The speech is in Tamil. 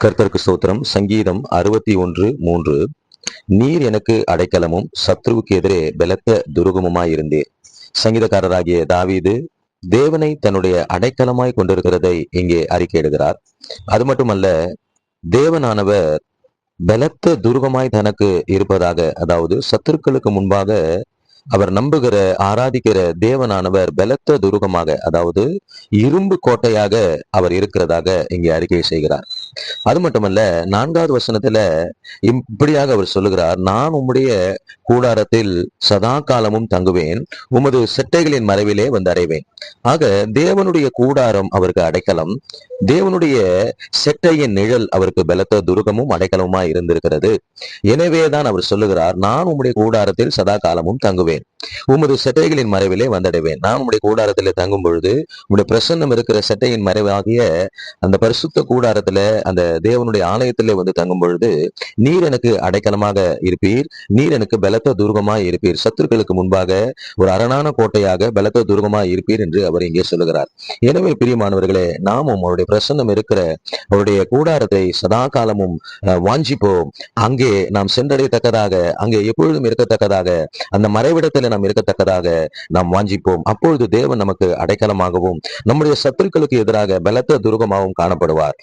கர்த்தருக்கு சோத்திரம் சங்கீதம் அறுபத்தி ஒன்று மூன்று. நீர் எனக்கு அடைக்கலமும் சத்ருவுக்கு எதிரே பலத்த துருகமுமாயிருந்தீர் சங்கீதக்காரராகிய தாவீது தேவனை தன்னுடைய அடைக்கலமாய் கொண்டிருக்கிறதை இங்கே அறிக்கையிடுகிறார் அது மட்டுமல்ல தேவனானவர் பலத்த துருகமாய் தனக்கு இருப்பதாக அதாவது சத்துருக்களுக்கு முன்பாக அவர் நம்புகிற ஆராதிக்கிற தேவனானவர் பலத்த துருகமாக அதாவது இரும்பு கோட்டையாக அவர் இருக்கிறதாக இங்கே அறிக்கை செய்கிறார். அது மட்டுமல்ல நான்காவது வசனத்துல இப்படியாக அவர் சொல்லுகிறார் நான் உம்முடைய கூடாரத்தில் சதா காலமும் தங்குவேன் உமது செட்டைகளின் மறைவிலே வந்து அடைவேன் ஆக தேவனுடைய கூடாரம் அவருக்கு அடைக்கலம் தேவனுடைய செட்டையின் நிழல் அவருக்கு பலத்த துருகமும் அடைக்கலமுமா இருந்திருக்கிறது. எனவேதான் அவர் சொல்லுகிறார் நான் உம்முடைய கூடாரத்தில் சதா காலமும் தங்குவேன். உமது செட்டைகளின் மறைவிலே வந்தடைவேன். நான் உடைய கூடாரத்தில் தங்கும் பொழுது உடைய பிரசன்னம் இருக்கிற செட்டையின் மறைவாகிய அந்த பரிசுத்த கூடாரத்துல அந்த தேவனுடைய ஆலயத்திலே வந்து தங்கும் பொழுது நீர் எனக்கு அடைக்கலமாக இருப்பீர். நீர் எனக்கு பலத்த துர்கமாய் இருப்பீர். சத்துருக்களுக்கு முன்பாக ஒரு அரணான கோட்டையாக பலத்த துர்கமாய் இருப்பீர் என்று அவர் இங்கே சொல்லுகிறார். எனவே பிரியமானவர்களே நாமும் அவருடைய பிரசன்னம் இருக்கிற அவருடைய கூடாரத்தை சதா காலமும் வாஞ்சிப்போம். அங்கே நாம் சென்றடையத்தக்கதாக அங்கே எப்பொழுதும் இருக்கத்தக்கதாக அந்த மறைவிடத்தில் நாம் இருக்கத்தக்கதாக நாம் வாஞ்சிப்போம். அப்பொழுது தேவன் நமக்கு அடைக்கலமாகவும் நம்முடைய சத்துருக்களுக்கு எதிராக பலத்த துருகமாகவும் காணப்படுவார்.